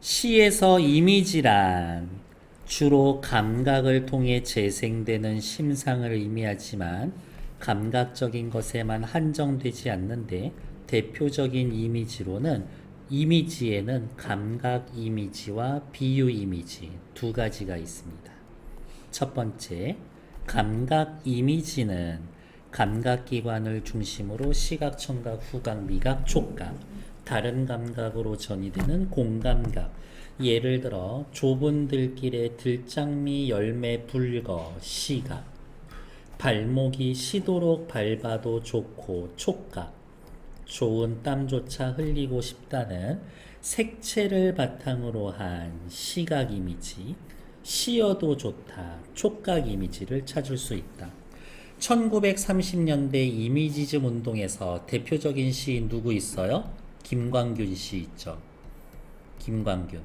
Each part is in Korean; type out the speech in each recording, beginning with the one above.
시에서 이미지란 주로 감각을 통해 재생되는 심상을 의미하지만 감각적인 것에만 한정되지 않는데 대표적인 이미지로는 이미지에는 감각 이미지와 비유 이미지 두 가지가 있습니다. 첫 번째, 감각 이미지는 감각기관을 중심으로 시각, 청각, 후각, 미각, 촉각, 다른 감각으로 전이되는 공감각. 예를 들어 좁은 들길에 들장미 열매 불거 시각. 발목이 시도록 밟아도 좋고 촉각. 좋은 땀조차 흘리고 싶다는 색채를 바탕으로 한 시각 이미지. 쉬어도 좋다. 촉각 이미지를 찾을 수 있다. 1930년대 이미지즘 운동에서 대표적인 시인 누구 있어요? 김광균 씨 있죠. 김광균.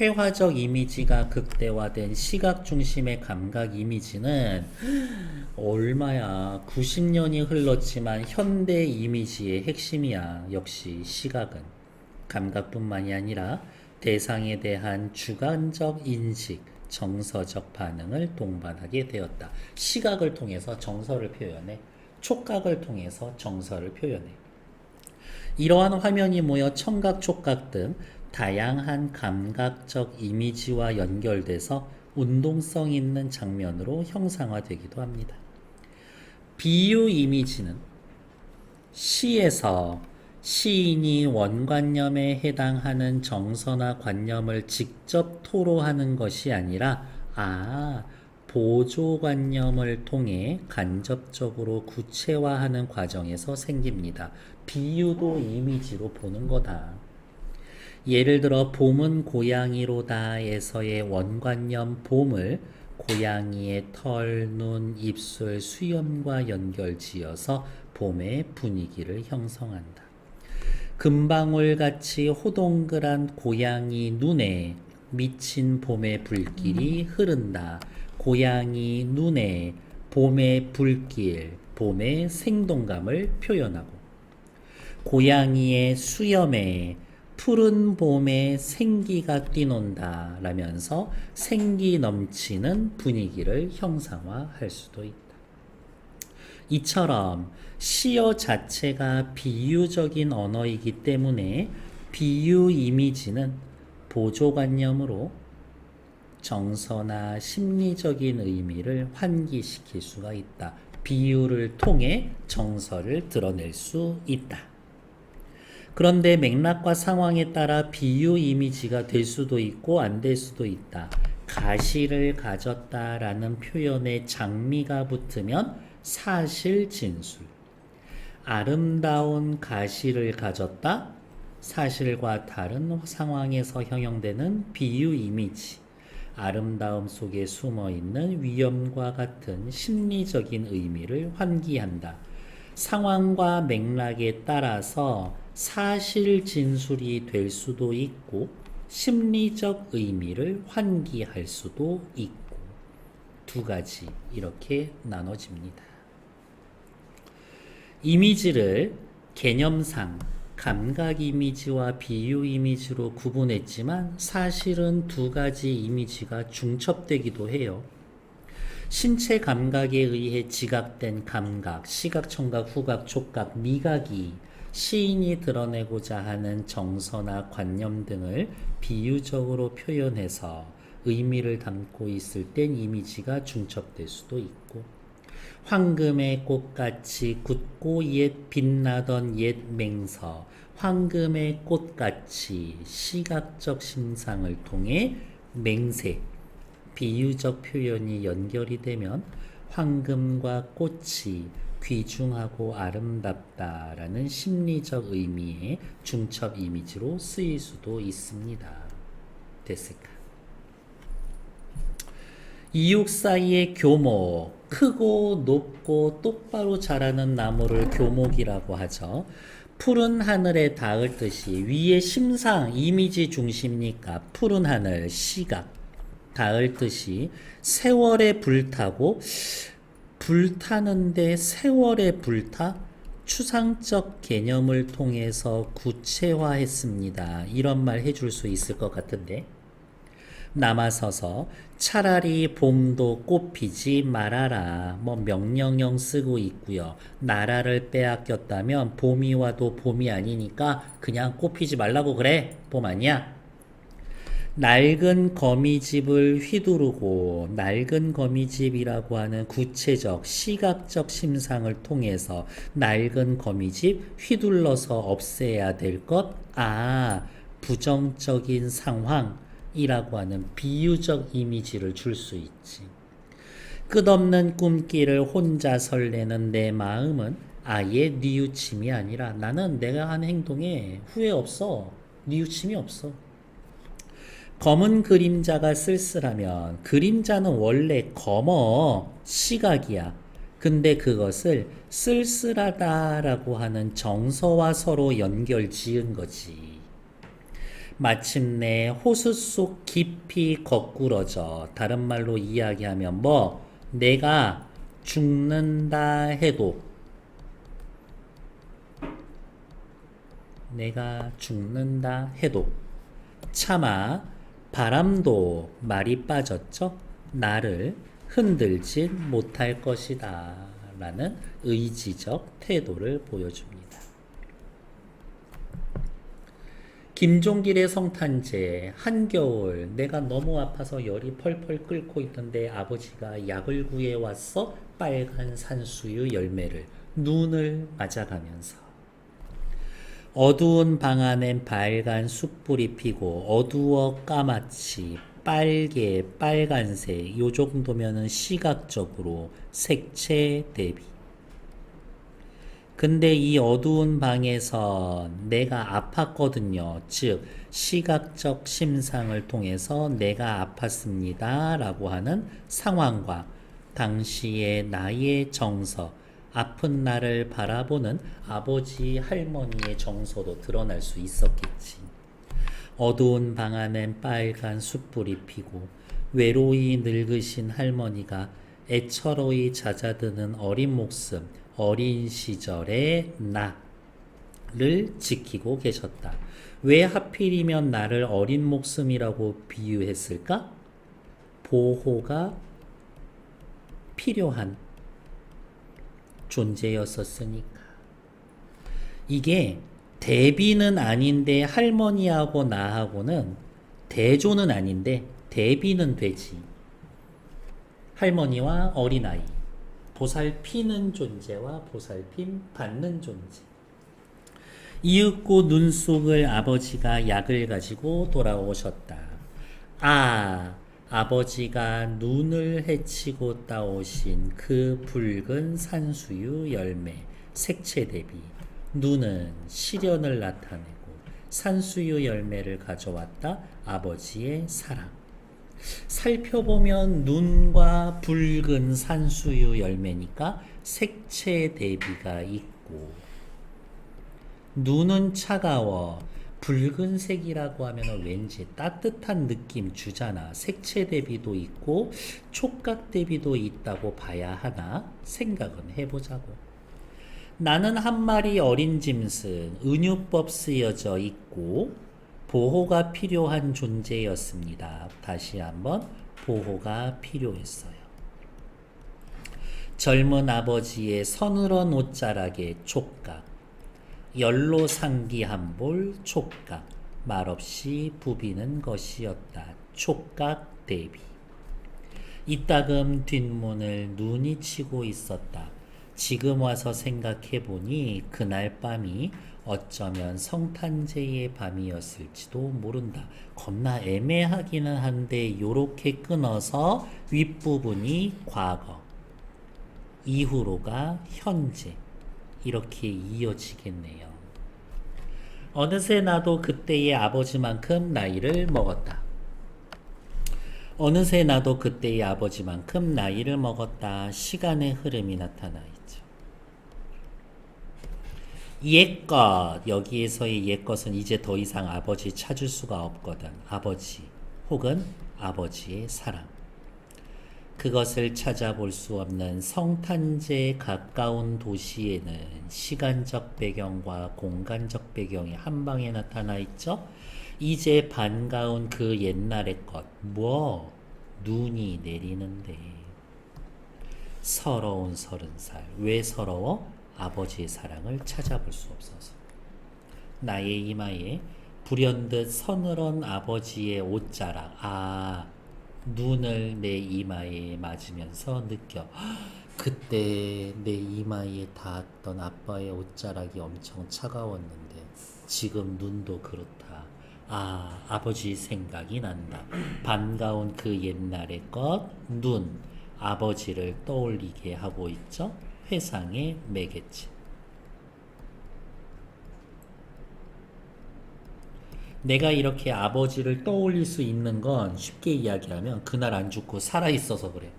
회화적 이미지가 극대화된 시각 중심의 감각 이미지는 얼마야 90년이 흘렀지만 현대 이미지의 핵심이야. 역시 시각은 감각뿐만이 아니라 대상에 대한 주관적 인식, 정서적 반응을 동반하게 되었다. 시각을 통해서 정서를 표현해. 촉각을 통해서 정서를 표현해. 이러한 화면이 모여 청각, 촉각 등 다양한 감각적 이미지와 연결돼서 운동성 있는 장면으로 형상화되기도 합니다. 비유 이미지는 시에서 시인이 원관념에 해당하는 정서나 관념을 직접 토로하는 것이 아니라 아 보조관념을 통해 간접적으로 구체화하는 과정에서 생깁니다. 비유도 이미지로 보는 거다. 예를 들어 봄은 고양이로다에서의 원관념 봄을 고양이의 털, 눈, 입술, 수염과 연결지어서 봄의 분위기를 형성한다. 금방울 같이 호동글한 고양이 눈에 미친 봄의 불길이 흐른다. 고양이 눈에 봄의 불길, 봄의 생동감을 표현하고 고양이의 수염에 푸른 봄의 생기가 뛰논다 라면서 생기 넘치는 분위기를 형상화할 수도 있다. 이처럼 시어 자체가 비유적인 언어이기 때문에 비유 이미지는 보조관념으로 정서나 심리적인 의미를 환기시킬 수가 있다. 비유를 통해 정서를 드러낼 수 있다. 그런데 맥락과 상황에 따라 비유 이미지가 될 수도 있고 안 될 수도 있다. 가시를 가졌다라는 표현에 장미가 붙으면 사실 진술. 아름다운 가시를 가졌다. 사실과 다른 상황에서 형용되는 비유 이미지. 아름다움 속에 숨어 있는 위험과 같은 심리적인 의미를 환기한다. 상황과 맥락에 따라서 사실 진술이 될 수도 있고 심리적 의미를 환기할 수도 있고 두 가지 이렇게 나눠집니다. 이미지를 개념상 감각 이미지와 비유 이미지로 구분했지만 사실은 두 가지 이미지가 중첩되기도 해요. 신체 감각에 의해 지각된 감각, 시각, 청각, 후각, 촉각, 미각이 시인이 드러내고자 하는 정서나 관념 등을 비유적으로 표현해서 의미를 담고 있을 땐 이미지가 중첩될 수도 있고 황금의 꽃같이 굳고 옛 빛나던 옛 맹서 황금의 꽃같이 시각적 심상을 통해 맹세 비유적 표현이 연결이 되면 황금과 꽃이 귀중하고 아름답다라는 심리적 의미의 중첩 이미지로 쓰일 수도 있습니다. 됐을까? 이육 사이의 교목, 크고 높고 똑바로 자라는 나무를 교목이라고 하죠. 푸른 하늘에 닿을 듯이 위에 심상, 이미지 중심이니까 푸른 하늘, 시각, 닿을 듯이 세월에 불타고 불타는데 세월에 불타 추상적 개념을 통해서 구체화했습니다. 이런 말 해줄 수 있을 것 같은데. 남아서서 차라리 봄도 꽃 피지 말아라. 뭐 명령형 쓰고 있고요. 나라를 빼앗겼다면 봄이 와도 봄이 아니니까 그냥 꽃 피지 말라고 그래. 봄 아니야. 낡은 거미집을 휘두르고 낡은 거미집이라고 하는 구체적 시각적 심상을 통해서 낡은 거미집 휘둘러서 없애야 될 것, 아, 부정적인 상황이라고 하는 비유적 이미지를 줄 수 있지. 끝없는 꿈길을 혼자 설레는 내 마음은 아예 뉘우침이 아니라 나는 내가 한 행동에 후회 없어. 뉘우침이 없어. 검은 그림자가 쓸쓸하면 그림자는 원래 검어 시각이야. 근데 그것을 쓸쓸하다라고 하는 정서와 서로 연결 지은 거지. 마침내 호수 속 깊이 거꾸러져 다른 말로 이야기하면 뭐 내가 죽는다 해도 내가 죽는다 해도 차마 바람도 말이 빠졌죠. 나를 흔들진 못할 것이다. 라는 의지적 태도를 보여줍니다. 김종길의 성탄제 한겨울 내가 너무 아파서 열이 펄펄 끓고 있던데 아버지가 약을 구해 왔어 빨간 산수유 열매를 눈을 맞아가면서 어두운 방 안엔 빨간 숯불이 피고 어두워 까맣지 빨개 빨간색 요 정도면은 시각적으로 색채 대비 근데 이 어두운 방에서 내가 아팠거든요. 즉, 시각적 심상을 통해서 내가 아팠습니다. 라고 하는 상황과 당시의 나의 정서, 아픈 나를 바라보는 아버지, 할머니의 정서도 드러날 수 있었겠지. 어두운 방 안엔 빨간 숯불이 피고 외로이 늙으신 할머니가 애처로이 잦아드는 어린 목숨, 어린 시절의 나를 지키고 계셨다. 왜 하필이면 나를 어린 목숨이라고 비유했을까? 보호가 필요한 존재였었으니까. 이게 대비는 아닌데 할머니하고 나하고는 대조는 아닌데 대비는 되지. 할머니와 어린아이. 보살피는 존재와 보살핌 받는 존재. 이윽고 눈 속을 아버지가 약을 가지고 돌아오셨다. 아, 아버지가 눈을 헤치고 따오신 그 붉은 산수유 열매, 색채 대비. 눈은 시련을 나타내고 산수유 열매를 가져왔다. 아버지의 사랑. 살펴보면 눈과 붉은 산수유 열매니까 색채 대비가 있고 눈은 차가워 붉은색이라고 하면 왠지 따뜻한 느낌 주잖아. 색채 대비도 있고 촉각 대비도 있다고 봐야 하나 생각은 해보자고. 나는 한 마리 어린 짐승 은유법 쓰여져 있고 보호가 필요한 존재였습니다. 다시 한번 보호가 필요했어요. 젊은 아버지의 서늘한 옷자락의 촉각, 연로 상기한 볼 촉각, 말없이 부비는 것이었다. 촉각 대비. 이따금 뒷문을 눈이 치고 있었다. 지금 와서 생각해 보니 그날 밤이 어쩌면 성탄제의 밤이었을지도 모른다. 겁나 애매하기는 한데 요렇게 끊어서 윗부분이 과거, 이후로가 현재 이렇게 이어지겠네요. 어느새 나도 그때의 아버지만큼 나이를 먹었다. 어느새 나도 그때의 아버지만큼 나이를 먹었다. 시간의 흐름이 나타나 있죠. 옛것 여기에서의 옛것은 이제 더 이상 아버지 찾을 수가 없거든. 아버지 혹은 아버지의 사랑. 그것을 찾아볼 수 없는 성탄제에 가까운 도시에는 시간적 배경과 공간적 배경이 한 방에 나타나 있죠. 이제 반가운 그 옛날의 것, 뭐 눈이 내리는데 서러운 서른 살. 왜 서러워? 아버지의 사랑을 찾아볼 수 없어서. 나의 이마에 불현듯 서늘한 아버지의 옷자락. 아, 눈을 내 이마에 맞으면서 느껴. 그때 내 이마에 닿았던 아빠의 옷자락이 엄청 차가웠는데 지금 눈도 그렇다. 아, 아버지 생각이 난다. 반가운 그 옛날의 것, 눈, 아버지를 떠올리게 하고 있죠. 회상의 매개체. 내가 이렇게 아버지를 떠올릴 수 있는 건 쉽게 이야기하면 그날 안 죽고 살아 있어서 그래.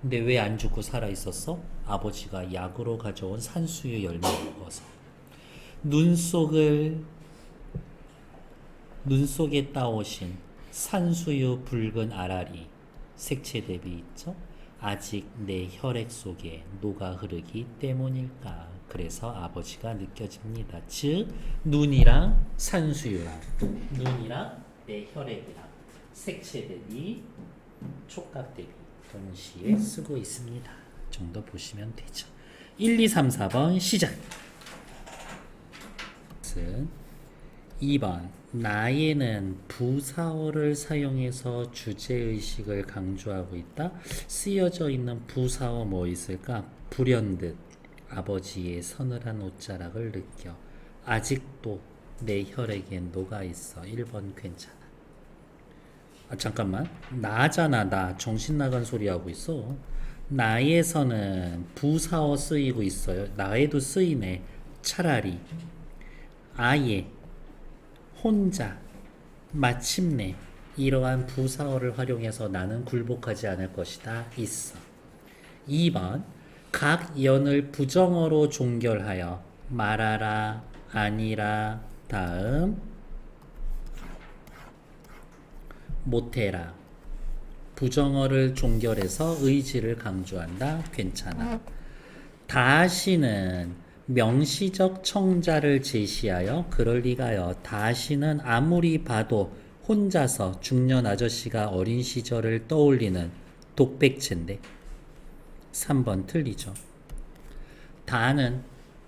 근데 왜 안 죽고 살아 있었어? 아버지가 약으로 가져온 산수유 열매를 먹어서. 눈 속을 눈 속에 따오신 산수유 붉은 알알이 색채 대비 있죠? 아직 내 혈액 속에 녹아 흐르기 때문일까? 그래서 아버지가 느껴집니다. 즉 눈이랑 산수유랑 눈이랑 내 혈액이랑 색채 대비 촉각 대비 동시에 쓰고 있습니다. 정도 보시면 되죠. 1, 2, 3, 4번 시작. 2번 나에는 부사어를 사용해서 주제의식을 강조하고 있다. 쓰여져 있는 부사어 뭐 있을까? 불현듯 아버지의 서늘한 옷자락을 느껴 아직도 내 혈액에 녹아 있어. 1번 괜찮아. 아 잠깐만. 나잖아. 나 정신 나간 소리 하고 있어. 나에서는 부사어 쓰이고 있어요. 나에도 쓰이네. 차라리. 아예. 혼자. 마침내 이러한 부사어를 활용해서 나는 굴복하지 않을 것이다. 있어. 2번 각 연을 부정어로 종결하여 말하라 아니라 다음. 못해라. 부정어를 종결해서 의지를 강조한다. 괜찮아. 다시는 명시적 청자를 제시하여 그럴 리가요. 다시는 아무리 봐도 혼자서 중년 아저씨가 어린 시절을 떠올리는 독백체인데 3번 틀리죠. 다는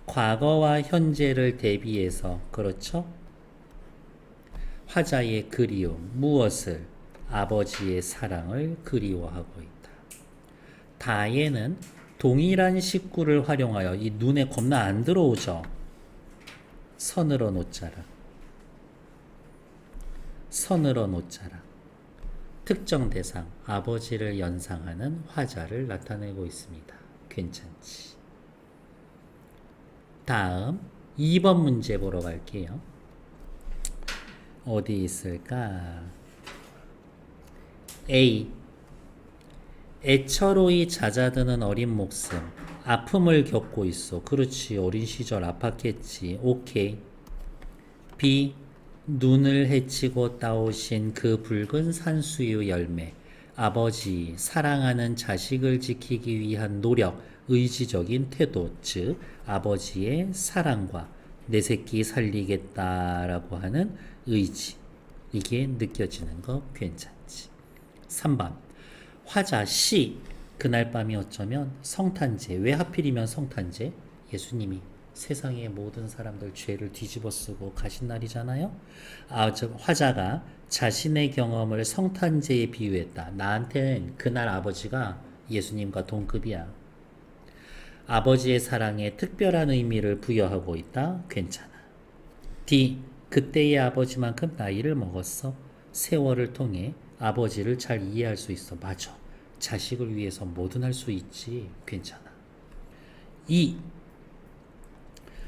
과거와 현재를 대비해서 그렇죠? 화자의 그리움 무엇을 아버지의 사랑을 그리워하고 있다. 다에는 동일한 식구를 활용하여 이 눈에 겁나 안 들어오죠. 서늘어 놓자라. 서늘어 놓자라. 특정 대상, 아버지를 연상하는 화자를 나타내고 있습니다. 괜찮지? 다음 2번 문제 보러 갈게요. 어디 있을까? A. 애처로이 잦아드는 어린 목숨. 아픔을 겪고 있어. 그렇지. 어린 시절 아팠겠지. 오케이. B. 눈을 헤치고 따오신 그 붉은 산수유 열매. 아버지, 사랑하는 자식을 지키기 위한 노력, 의지적인 태도, 즉, 아버지의 사랑과 내 새끼 살리겠다라고 하는 의지. 이게 느껴지는 거 괜찮지. 3번. 화자 시. 그날 밤이 어쩌면 성탄제. 왜 하필이면 성탄제? 예수님이 세상의 모든 사람들 죄를 뒤집어 쓰고 가신 날이잖아요. 아, 저 화자가 자신의 경험을 성탄제에 비유했다. 나한테는 그날 아버지가 예수님과 동급이야. 아버지의 사랑에 특별한 의미를 부여하고 있다. 괜찮아. D. 그때의 아버지만큼 나이를 먹었어. 세월을 통해 아버지를 잘 이해할 수 있어. 맞아. 자식을 위해서 뭐든 할 수 있지. 괜찮아. 2.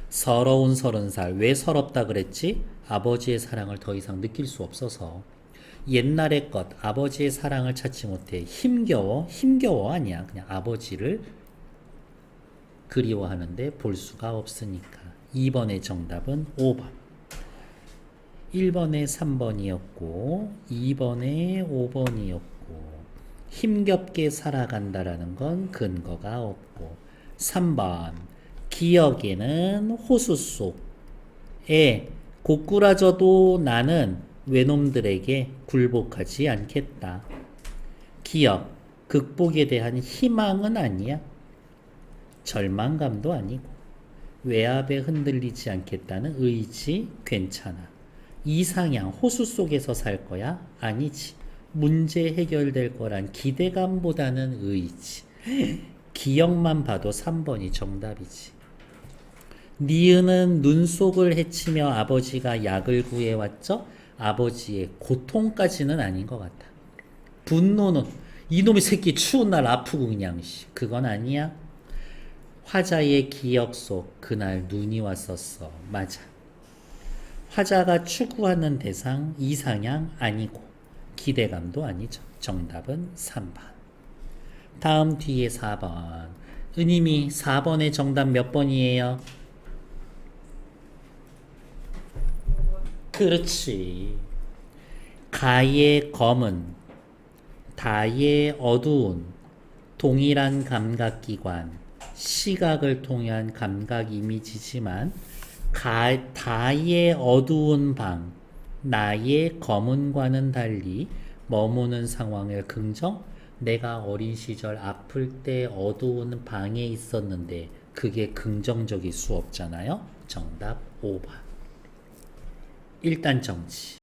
서러운 서른 살. 왜 서럽다 그랬지? 아버지의 사랑을 더 이상 느낄 수 없어서. 옛날의 것, 아버지의 사랑을 찾지 못해 힘겨워, 힘겨워 아니야. 그냥 아버지를 그리워하는데 볼 수가 없으니까. 2번의 정답은 5번. 1번에 3번이었고, 2번에 5번이었고, 힘겹게 살아간다라는 건 근거가 없고 3번 기억에는 호수 속에 고꾸라져도 나는 외놈들에게 굴복하지 않겠다. 기억, 극복에 대한 희망은 아니야. 절망감도 아니고 외압에 흔들리지 않겠다는 의지 괜찮아. 이상향 호수 속에서 살 거야? 아니지. 문제 해결될 거란 기대감보다는 의지. 기억만 봐도 3번이 정답이지. 니은은 눈 속을 헤치며 아버지가 약을 구해왔죠? 아버지의 고통까지는 아닌 것 같아. 분노는 이놈의 새끼 추운 날 아프고 그냥 씨. 그건 아니야. 화자의 기억 속 그날 눈이 왔었어. 맞아. 화자가 추구하는 대상 이상향 아니고 기대감도 아니죠. 정답은 3번. 다음 뒤에 4번. 은임이 4번의 정답 몇 번이에요? 그렇지. 가의 검은, 다의 어두운, 동일한 감각기관, 시각을 통한 감각 이미지지만, 가, 다의 어두운 방, 나의 검은과는 달리 머무는 상황을 긍정, 내가 어린 시절 아플 때 어두운 방에 있었는데 그게 긍정적일 수 없잖아요. 정답 5번. 일단 정치.